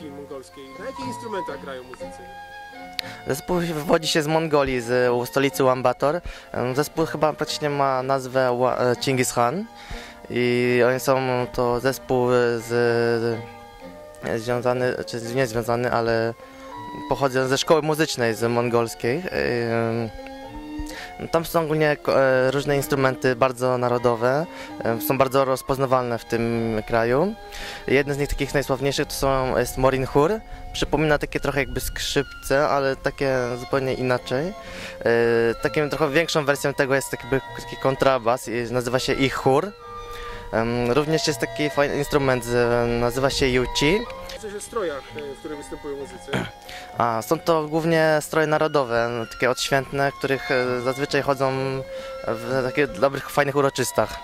mongolskiej. Na jakich instrumentach grają muzycy? Zespół wywodzi się z Mongolii, z stolicy Ulaanbaatar. Zespół chyba praktycznie ma nazwę e, Chingis Khan i oni są to zespół z, e, związany, czy nie związany, ale pochodzą ze szkoły muzycznej z mongolskiej. Tam są ogólnie e, różne instrumenty bardzo narodowe, em, są bardzo rozpoznawalne w tym kraju. Jedne z nich takich najsławniejszych to są, jest Morin Hur, przypomina takie trochę jakby skrzypce, ale takie zupełnie inaczej. E, taką trochę większą wersją tego jest taki, taki kontrabas, nazywa się ichur. Również jest taki fajny instrument, nazywa się yuchi. Coś o strojach, e, w których występują muzycy. A, są to głównie stroje narodowe, no, takie odświętne, których e, zazwyczaj chodzą w takich dobrych, fajnych uroczystach.